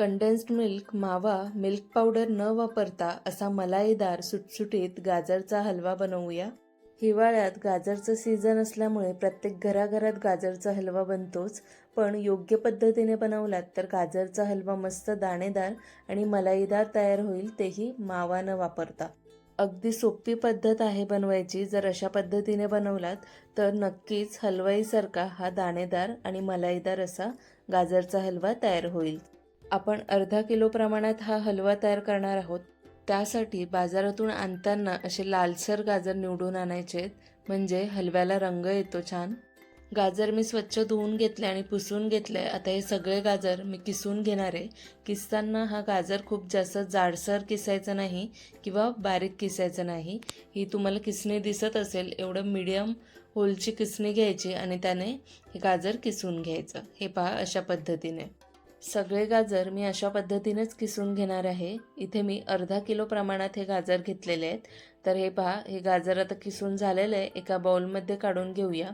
Condensed milk mawa milk powder न वापरता असा मलाईदार सुटसुटीत गाजरचा हलवा बनवूया. हिवाळ्यात गाजरचं सीझन असल्यामुळे प्रत्येक घराघरात गाजरचा हलवा बनतोच. पण योग्य पद्धतीने बनवलात तर गाजरचा हलवा मस्त दाणेदार आणि मलाईदार तयार होईल तेही मावा न वापरता. अगदी सोपी पद्धत आहे बनवायची. जर अशा पद्धतीने बनवलात तर नक्कीच हलवाईसारखा हा दाणेदार आणि मलाईदार असा गाजरचा हलवा तयार होईल. आपण अर्धा किलो प्रमाणात हा हलवा तयार करणार आहोत. त्यासाठी बाजारातून आणताना असे लालसर गाजर निवडून आणायचे आहेत. म्हणजे हलव्याला रंग येतो छान. गाजर मी स्वच्छ धुवून घेतले आणि पुसून घेतले. आता हे सगळे गाजर मी किसून घेणार आहे. किसताना हा गाजर खूप जास्त जाडसर किसायचं नाही किंवा बारीक किसायचं नाही. ही तुम्हाला किसणी दिसत असेल. एवढं मीडियम होलची किसणी घ्यायची आणि त्याने हे गाजर किसून घ्यायचं. हे पहा अशा पद्धतीने. सगळे गाजर मी अशा पद्धतीनेच किसून घेणार आहे. इथे मी अर्धा किलो प्रमाणात हे गाजर घेतलेले आहेत. तर हे पहा हे गाजर आता किसून झालेलं आहे. एका बाउलमध्ये काढून घेऊया.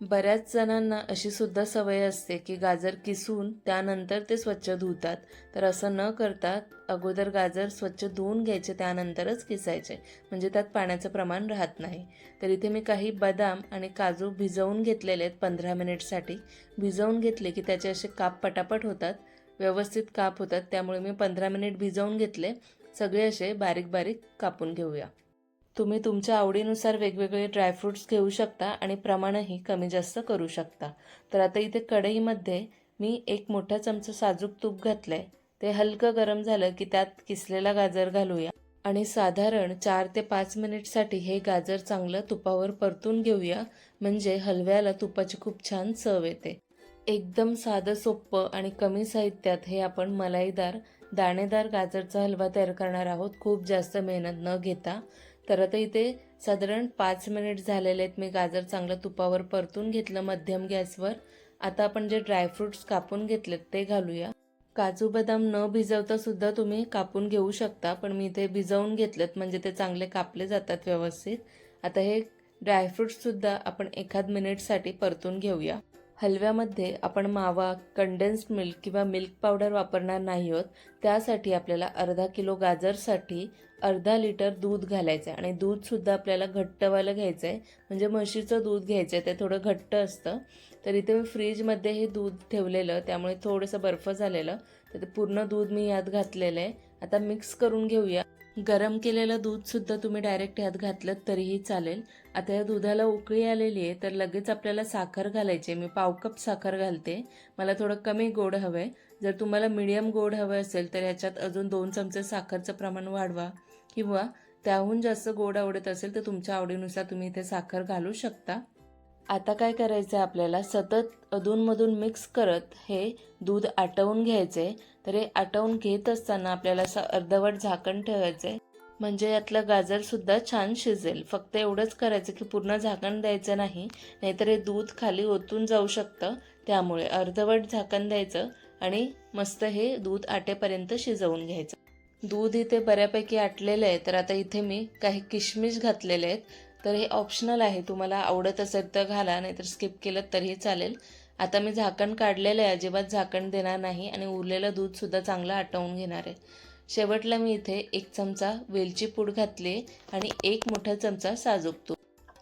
बऱ्याच जणांना अशी सुद्धा सवय असते की गाजर किसून त्यानंतर ते स्वच्छ धुतात. तर असं न करता अगोदर गाजर स्वच्छ धुवून घ्यायचे त्यानंतरच किसायचे. म्हणजे त्यात पाण्याचं प्रमाण राहत नाही. तर इथे मी काही बदाम आणि काजू भिजवून घेतलेले आहेत पंधरा मिनिटसाठी. भिजवून घेतले की त्याचे असे काप पटापट होतात. व्यवस्थित काप होतात. त्यामुळे मी पंधरा मिनिट भिजवून घेतले. सगळे असे बारीक बारीक कापून घेऊया. तुम्ही तुमच्या आवडीनुसार वेगवेगळे ड्रायफ्रूट्स घेऊ शकता आणि प्रमाणही कमी जास्त करू शकता. तर आता इथे कढईमध्ये मी एक मोठा चमचा साजूक तूप घातलं आहे ते हलकं गरम झालं की त्यात किसलेला गाजर घालूया. आणि साधारण चार ते पाच मिनिटसाठी हे गाजर चांगलं तुपावर परतून घेऊया. म्हणजे हलव्याला तुपाची खूप छान चव येते. एकदम साधं सोपं आणि कमी साहित्यात हे आपण मलाईदार दाणेदार गाजरचा हलवा तयार करणार आहोत. खूप जास्त मेहनत न घेता. तर आता इथे साधारण पाच मिनिट झालेले आहेत. मी गाजर चांगलं तुपावर परतून घेतलं मध्यम गॅसवर. आता आपण जे ड्रायफ्रुट्स कापून घेतलेत ते घालूया. काजू बदाम न भिजवता सुद्धा तुम्ही कापून घेऊ शकता पण मी इथे भिजवून घेतलेत म्हणजे ते चांगले कापले जातात व्यवस्थित. आता हे ड्रायफ्रुट्ससुद्धा आपण एखाद मिनिटसाठी परतून घेऊया. हलव्यामध्ये आपण मावा कंडेन्स्ड मिल्क किंवा मिल्क पावडर वापरणार नाही आहोत. त्यासाठी आपल्याला अर्धा किलो गाजरसाठी अर्धा लिटर दूध घालायचं आहे आणि दूधसुद्धा आपल्याला घट्टवालं घ्यायचं आहे म्हणजे म्हशीचं दूध घ्यायचं आहे ते थोडं घट्ट असतं. तर इथे मी फ्रीजमध्ये हे दूध ठेवलेलं त्यामुळे थोडंसं बर्फ झालेलं. तर ते पूर्ण दूध मी यात घातलेलं आहे आता मिक्स करून घेऊया. गरम केलेलं दूधसुद्धा तुम्ही डायरेक्ट ह्यात घातलं तरीही चालेल. आता या दुधाला उकळी आलेली आहे तर लगेच आपल्याला साखर घालायची मी पाव कप साखर घालते. मला थोडं कमी गोड हवं आहे जर तुम्हाला मिडियम गोड हवं असेल तर ह्याच्यात अजून दोन चमचे साखरचं प्रमाण वाढवा. किंवा त्याहून जास्त गोड आवडत असेल तर तुमच्या आवडीनुसार तुम्ही इथे साखर घालू शकता. आता काय करायचं आहे आपल्याला? सतत अधूनमधून मिक्स करत हे दूध आटवून घ्यायचे तर हे आटवून घेत असताना आपल्याला असं अर्धवट झाकण ठेवायचं म्हणजे यातलं गाजरसुद्धा छान शिजेल. फक्त एवढंच करायचं की पूर्ण झाकण द्यायचं नाही. नाहीतर हे दूध खाली ओतून जाऊ शकतं. त्यामुळे अर्धवट झाकण द्यायचं आणि मस्त हे दूध आटेपर्यंत शिजवून घ्यायचं. दूध इथे बऱ्यापैकी आटलेलं आहे. तर आता इथे मी काही किशमिश घातलेले आहेत. तर हे ऑप्शनल आहे. तुम्हाला आवडत असेल तर घाला नाहीतर स्किप केलं तरीही चालेल. आता मी झाकण काढलेलं आहे. अजिबात झाकण देणार नाही आणि उरलेलं दूधसुद्धा चांगलं आटवून घेणार आहे. शेवटला मी इथे एक चमचा वेलची पूड घातली आणि एक मोठा चमचा साजूक तूप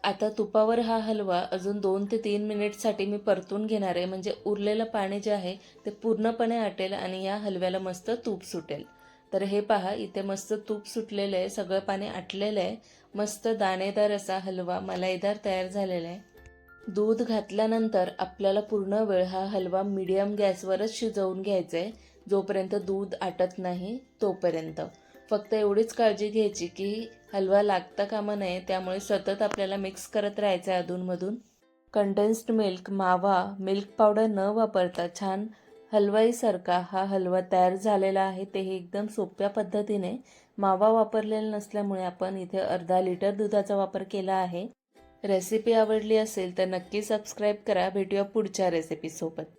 आता तुपावर हा हलवा अजून दोन ते तीन मिनिटसाठी मी परतून घेणार आहे. म्हणजे उरलेलं पाणी जे आहे ते पूर्णपणे आटेल आणि या हलव्याला मस्त तूप सुटेल. तर हे पहा इथे मस्त तूप सुटलेलं आहे सगळं पाणी आटलेलं आहे. मस्त दाणेदार असा हलवा मलाईदार तयार झालेला आहे. दूध घातल्यानंतर आपल्याला पूर्ण वेळ हा हलवा मिडियम गॅसवरच शिजवून घ्यायचा आहे. जोपर्यंत दूध आटत नाही तोपर्यंत. फक्त एवढीच काळजी घ्यायची की हलवा लागता कामा नये त्यामुळे सतत आपल्याला मिक्स करत राहायचं आहे अधूनमधून. Condensed milk mawa milk powder न वापरता छान हलवाईसारखा हा हलवा तयार झालेला आहे. तेही एकदम सोप्या पद्धतीने मावा वापरलेला नसल्यामुळे आपण इथे अर्धा लिटर दुधाचा वापर केला आहे. रेसिपी आवडली असेल तर नक्की सबस्क्राईब करा. भेटूया पुढच्या रेसिपीसोबत.